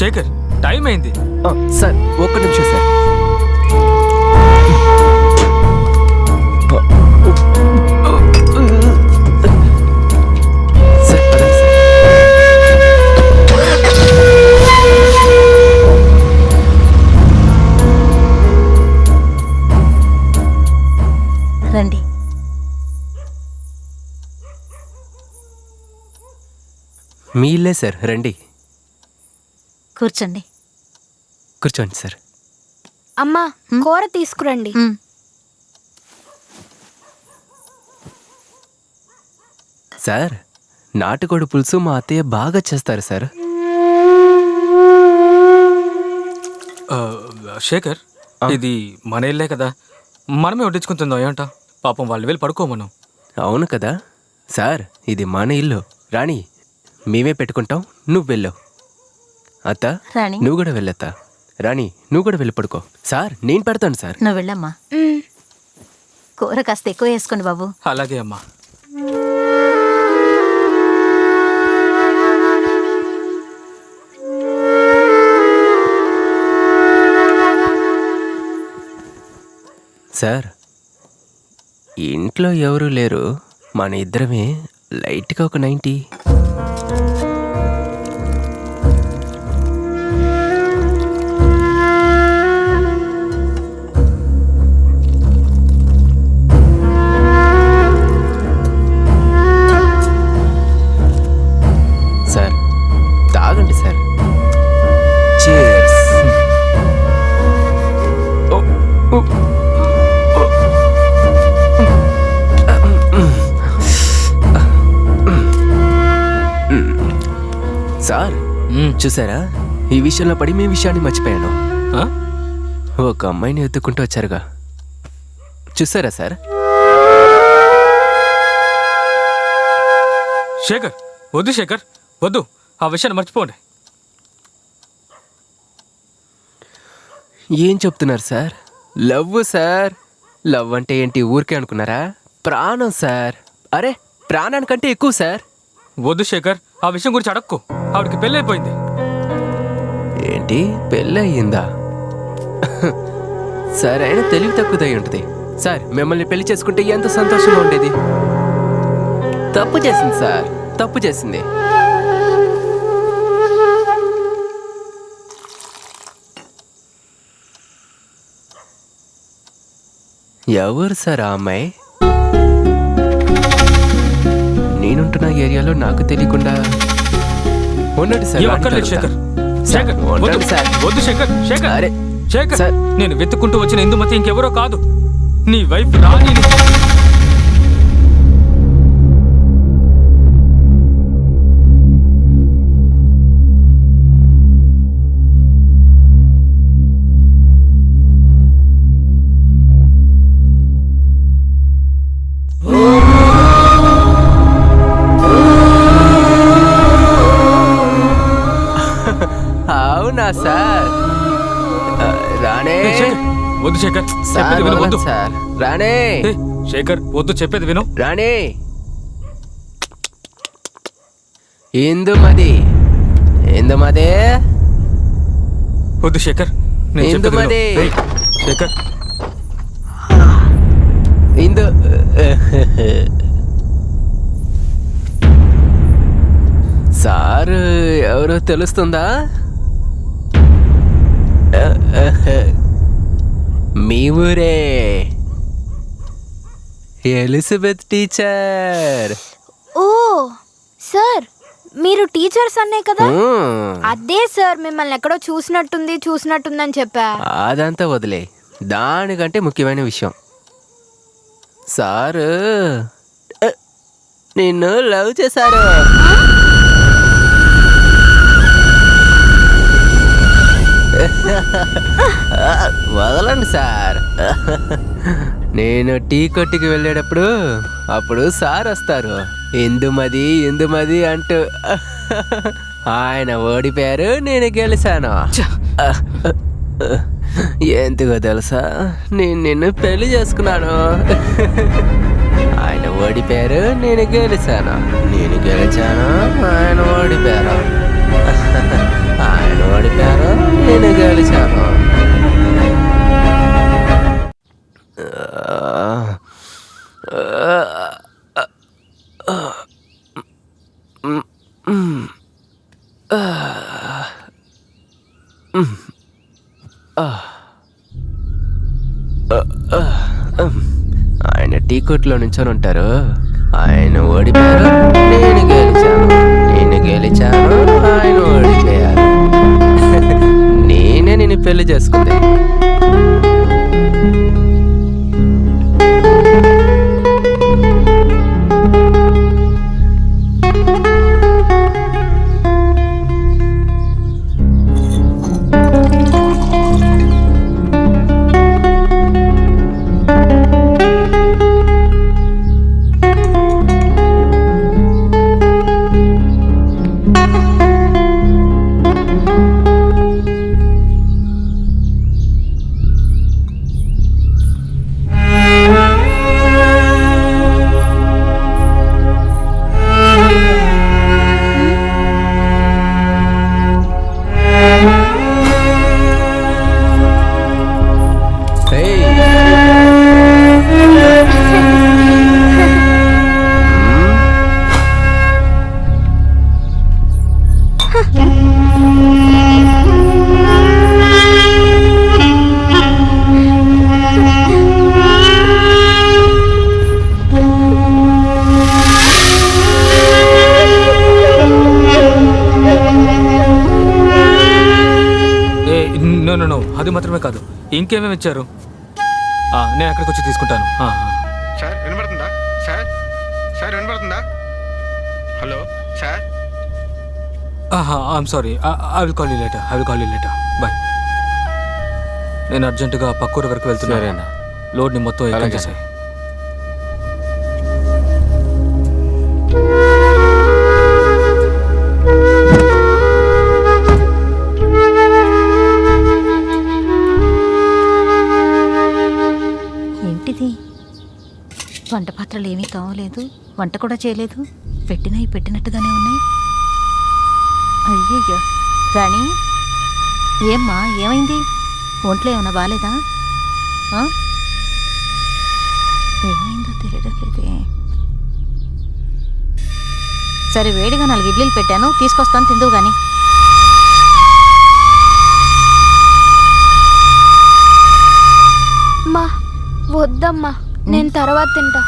Shekhar time అయింది. ఆ, sir ఒక్క నిమిషం సార్. రండి. మీ ఇల్లే సార్ రండి. కూర్చోండి. కూర్చోండి సార్. అమ్మా కూర తీసుకురండి. సార్ నాటుకోడి పులుసు మా అత్తయ్య బాగా చేస్తారు సార్. ఆ, శేఖర్ ఇది మన ఇల్లే కదా. మనమే వడ్డించుకుంటుందో ఏమంట? పాపం వాళ్ళు వెళ్ళి పడుకోమను. అవును కదా. సార్ ఇది మన ఇల్లు. రాణి మేమే పెట్టుకుంటాం నువ్వు వెళ్ళావు అత్త రాణి. నువ్వు కూడా వెళ్ళత్తా. రాణి నువ్వు కూడా వెళ్ళి పడుకో సార్ నేను పెడతాను సార్. నువ్వు వెళ్ళమ్మా. కూర కాస్త ఎక్కువ వేసుకోండి బాబు. అలాగే అమ్మా. సార్ ఇంట్లో ఎవరూ లేరు. మన ఇద్దరమే లైట్గా ఒక నైంటీ సార్ చూసారా? ఈ విషయంలో పడి మీ విషయాన్ని మర్చిపోయాను? ఒక అమ్మాయిని ఎత్తుకుంటూ వచ్చారుగా. చూసారా సార్? శేఖర్ వద్దు శేఖర్ వద్దు. ఆ విషయాన్ని మర్చిపోండి. ఏం చెప్తున్నారు సార్? Love sir. లవ్ అంటే ఏంటి ఊరికే అనుకున్నారా? ప్రాణం సార్. అరే ప్రాణానికంటే ఎక్కువ సార్. వద్దు శేఖర్ ఆ విషయం గురించి అడక్కు. ఆవిడకి పెళ్ళైపోయింది. ఏంటి? పెళ్ళయిందా? సరే అయినా తెలివి తక్కువదై ఉంటుంది. సార్ మిమ్మల్ని పెళ్ళి చేసుకుంటే ఎంత సంతోషంగా ఉండేది? తప్పు చేసింది సార్. తప్పు చేసింది. ఎవరు సార్ ఆ అమ్మాయి? నేనుంటున్న ఏరియాలో నాకు తెలియకుండా సార్ అక్కర్లేదు. శేఖర్. శేఖర్ ఉండండి వద్దు. సార్. వద్దు శేఖర్ శేఖర్. అరే, శేఖర్ సార్. నేను వెతుక్కుంటూ వచ్చిన ఇందుమతి ఇంకెవరో కాదు. నీ వైఫ్ రాణి అవునా సార్? రాణే. వద్దు శేఖర్ సార్ చెప్పేది విను వద్దు. సార్. రాణే. శేఖర్ వద్దు చెప్పేది విను. రాణే. ఇందుమది ఇందుమదే వద్దు శేఖర్ నేను చెప్పేది విను. ఇందుమతి. ఏయ్, శేఖర్. ఇందు సార్ ఎవరో తెలుస్తుందా? మీ ఊరే ఎలిజబెత్ టీచర్ ఓ సార్ మీరు టీచర్స్ అన్నే కదా? అదే సార్ మిమ్మల్ని ఎక్కడో చూసినట్టుంది చూసినట్టుందని చెప్పా అదంతా వదిలే దానికంటే ముఖ్యమైన విషయం సారు నిన్ను లవ్ చేశారు వదలండి సార్. నేను టీ కొట్టుకి వెళ్ళేటప్పుడు అప్పుడు సార్ వస్తారు. ఇందుమది ఇందుమది అంటూ ఆయన ఓడిపోయారు నేను గెలిచాను. ఎందుకో తెలుసా? నేను నిన్ను పెళ్ళి చేసుకున్నాను. ఆయన ఓడిపోయారు నేను గెలిచాను. నేను గెలిచాను ఆయన ఓడిపోయారు. నేను ఓడిపోయాను నేను గెలిచాను? ఆయన టీ కొట్లో నుంచొని ఉంటారు. ఆయన ఓడిపోయారు నేను గెలిచాను. నేను గెలిచాను ఆయన ఓడిపోయారు పెళ్ళి చేసుకుంది. అది మాత్రమే కాదు. ఇంకేమేమి ఇచ్చారు? ఆ, నేను అక్కడికి వచ్చి తీసుకుంటాను. సార్ వినబడుతుందా? సార్ సార్ వినబడుతుందా? Hello sir. ఆహా I'm sorry I will call you later I will call you later bye నేను అర్జెంటుగా పక్కూరు వరకు వెళ్తున్నాను. సరేనా. లోడ్ని మొత్తం ఎక్కడ అలాగే. వంట పాత్రలు ఏమీ కావలేదు. వంట కూడా చేయలేదు. పెట్టినవి పెట్టినట్టుగానే ఉన్నాయి. అయ్యయ్యో. రాణి ఏమ్మా ఏమైంది? ఒంట్లో ఏమైనా బాగాలేదా ఏమైందో తెలియడం లేదే. సరే వేడిగా నాలుగు ఇడ్లీలు పెట్టాను. తీసుకొస్తాను తిందువు కానీ అమ్మా వద్దమ్మా. నేను తర్వాత తింటా.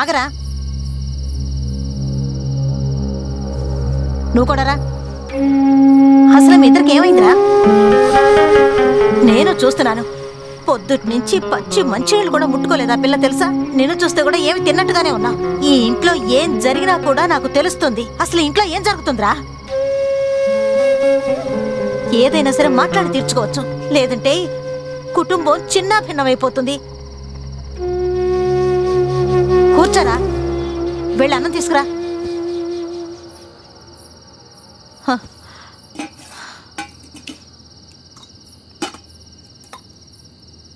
ఆగరా. నువ్వు కూడా రా. అసలు మీ ఇద్దరికి ఏమైందిరా? నేను చూస్తున్నాను. పొద్దుటి నుంచి పచ్చి మంచినీళ్ళు కూడా ముట్టుకోలేదా పిల్ల తెలుసా? నిన్ను చూస్తే కూడా ఏమి తిన్నట్టుగానే ఉన్నా. ఈ ఇంట్లో ఏం జరిగినా కూడా నాకు తెలుస్తుంది. అసలు ఇంట్లో ఏం జరుగుతుందిరా? ఏదైనా సరే మాట్లాడి తీర్చుకోవచ్చు. లేదంటే కుటుంబం చిన్న భిన్నమైపోతుంది వెళ్ళి అన్నం తీసుకురా.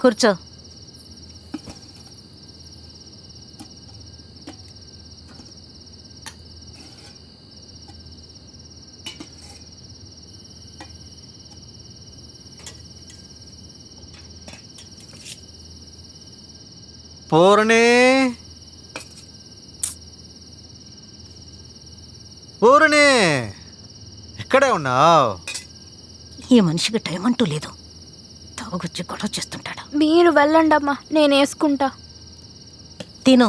కూర్చో. పూర్ణే పూర్ణి ఇక్కడే ఉన్నావు. ఈ మనిషికి టైం అంటూ లేదు. తాగుచ్చి గొడవ చేస్తుంటాడు? మీరు వెళ్ళండి అమ్మా నేను వేసుకుంటా తిను.